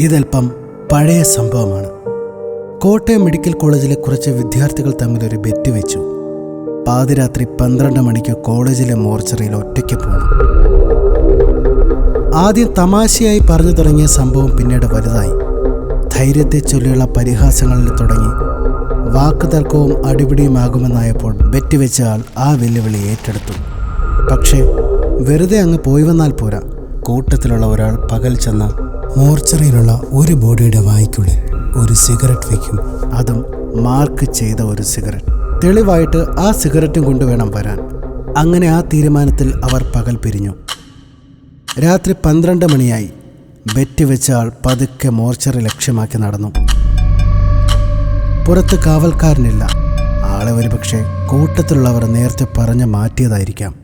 ഇതൽപ്പം പഴയ സംഭവമാണ്. കോട്ടയം മെഡിക്കൽ കോളേജിലെ കുറച്ച് വിദ്യാർത്ഥികൾ തമ്മിൽ ഒരു ബെറ്റ് വെച്ചു. പാതിരാത്രി പന്ത്രണ്ട് മണിക്ക് കോളേജിലെ മോർച്ചറിയിൽ ഒറ്റയ്ക്ക് പോകണം ആദ്യം തമാശയായി പറഞ്ഞു തുടങ്ങിയ സംഭവം പിന്നീട് വലുതായി. ധൈര്യത്തെ ചൊല്ലിയുള്ള പരിഹാസങ്ങളിൽ തുടങ്ങി. വാക്കുതർക്കവും അടിപിടിയുമാകുമെന്നായപ്പോൾ ബെറ്റ് വെച്ച ആൾ ആ വെല്ലുവിളി ഏറ്റെടുത്തു. പക്ഷേ വെറുതെ അങ്ങ് പോയി വന്നാൽ പോരാ. കൂട്ടത്തിലുള്ള ഒരാൾ പകൽ ചെന്ന മോർച്ചറിയിലുള്ള ഒരു ബോഡിയുടെ വായിക്കുള്ളിൽ ഒരു സിഗരറ്റ് വയ്ക്കും അതും മാർക്ക് ചെയ്ത ഒരു സിഗരറ്റ്. തെളിവായിട്ട് ആ സിഗരറ്റും കൊണ്ടുവേണം വരാൻ. അങ്ങനെ ആ തീരുമാനത്തിൽ അവർ പകൽ പിരിഞ്ഞു. രാത്രി പന്ത്രണ്ട് മണിയായി. ബെറ്റ് വെച്ച ആൾ പതുക്കെ മോർച്ചറി ലക്ഷ്യമാക്കി നടന്നു. പുറത്ത് കാവൽക്കാരനില്ല. ആളെ ഒരുപക്ഷെ കൂട്ടത്തിലുള്ളവർ നേരത്തെ പറഞ്ഞ് മാറ്റിയതായിരിക്കാം.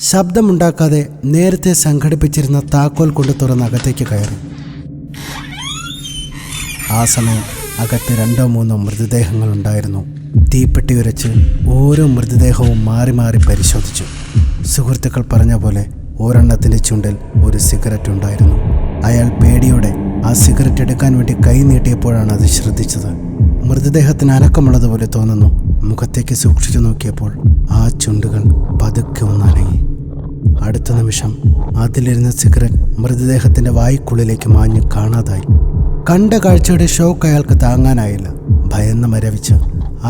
ശബ്ദമുണ്ടാക്കാതെ നേരത്തെ സംഘടിപ്പിച്ചിരുന്ന താക്കോൽ കൊണ്ട് തുറന്ന് അകത്തേക്ക് കയറി. ആ സമയം അകത്ത് രണ്ടോ മൂന്നോ മൃതദേഹങ്ങൾ ഉണ്ടായിരുന്നു തീപ്പെട്ടി ഉരച്ച് ഓരോ മൃതദേഹവും മാറി മാറി പരിശോധിച്ചു. സുഹൃത്തുക്കൾ പറഞ്ഞ പോലെ ഒരെണ്ണത്തിന്റെ ചുണ്ടിൽ ഒരു സിഗരറ്റ് ഉണ്ടായിരുന്നു. അയാൾ പേടിയോടെ ആ സിഗരറ്റ് എടുക്കാൻ വേണ്ടി കൈ നീട്ടിയപ്പോഴാണ് അത് ശ്രദ്ധിച്ചത്. മൃതദേഹത്തിന് അനക്കമുള്ളതുപോലെ തോന്നുന്നു. മുഖത്തേക്ക് സൂക്ഷിച്ചു നോക്കിയപ്പോൾ ആ ചുണ്ടുകൾ പതുക്കെ ഒന്നനങ്ങി അടുത്ത നിമിഷം അതിലിരുന്ന സിഗരറ്റ് മൃതദേഹത്തിന്റെ വായിക്കുള്ളിലേക്ക് മാഞ്ഞ് കാണാതായി. കണ്ട കാഴ്ചയുടെ ഷോക്ക് അയാൾക്ക് താങ്ങാനായില്ല. ഭയന്ന് മരവിച്ച്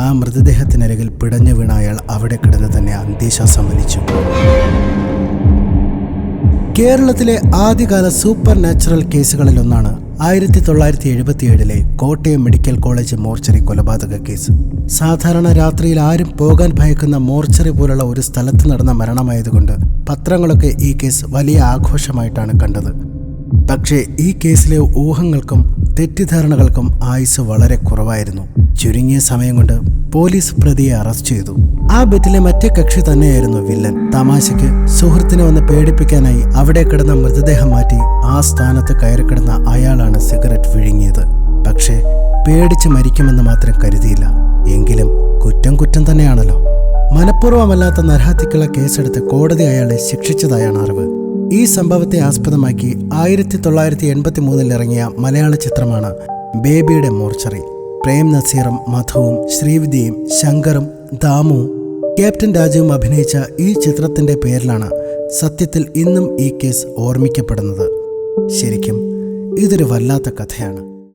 ആ മൃതദേഹത്തിനരികിൽ പിടഞ്ഞു വീണ അയാൾ അവിടെ കിടന്ന് തന്നെ അന്ത്യശ്വാസം വലിച്ചു. കേരളത്തിലെ ആദ്യകാല സൂപ്പർ നാച്ചുറൽ കേസുകളിലൊന്നാണ് ആയിരത്തി തൊള്ളായിരത്തി എഴുപത്തിയേഴിലെ കോട്ടയം മെഡിക്കൽ കോളേജ് മോർച്ചറി കൊലപാതക കേസ്. സാധാരണ രാത്രിയിൽ ആരും പോകാൻ ഭയക്കുന്ന മോർച്ചറി പോലുള്ള ഒരു സ്ഥലത്ത് നടന്ന മരണമായതുകൊണ്ട് പത്രങ്ങളൊക്കെ ഈ കേസ് വലിയ ആഘോഷമായിട്ടാണ് കണ്ടത്. പക്ഷേ ഈ കേസിലെ ഊഹങ്ങൾക്കും തെറ്റിദ്ധാരണകൾക്കും ആയുസ് വളരെ കുറവായിരുന്നു. ചുരുങ്ങിയ സമയം കൊണ്ട് പോലീസ് പ്രതിയെ അറസ്റ്റ് ചെയ്തു. ആ ബെറ്റിലെ മറ്റേ കക്ഷി തന്നെയായിരുന്നു വില്ലൻ. തമാശയ്ക്ക് സുഹൃത്തിനെ ഒന്ന് പേടിപ്പിക്കാനായി അവിടെ കിടന്ന മൃതദേഹം മാറ്റി ആ സ്ഥാനത്ത് കയറി കിടന്ന അയാളാണ് സിഗരറ്റ് വിഴുങ്ങിയത്. പക്ഷേ പേടിച്ച് മരിക്കുമെന്ന് മാത്രം കരുതിയില്ല. എങ്കിലും കുറ്റം കുറ്റം തന്നെയാണല്ലോ. മനഃപൂർവമല്ലാത്ത നരഹത്യക്കുള്ള കേസെടുത്ത് കോടതി അയാളെ ശിക്ഷിച്ചതായാണ് അറിവ്. ഈ സംഭവത്തെ ആസ്പദമാക്കി ആയിരത്തി തൊള്ളായിരത്തി എൺപത്തി മൂന്നിൽ ഇറങ്ങിയ മലയാള ചിത്രമാണ് ബേബിയുടെ മോർച്ചറി. പ്രേം നസീറും മധുവും ശ്രീവിദ്യയും ശങ്കറും ദാമുവും ക്യാപ്റ്റൻ രാജുവും അഭിനയിച്ച ഈ ചിത്രത്തിന്റെ പേരിലാണ് സത്യത്തിൽ ഇന്നും ഈ കേസ് ഓർമ്മിക്കപ്പെടുന്നത്. ശരിക്കും ഇതൊരു വല്ലാത്ത കഥയാണ്.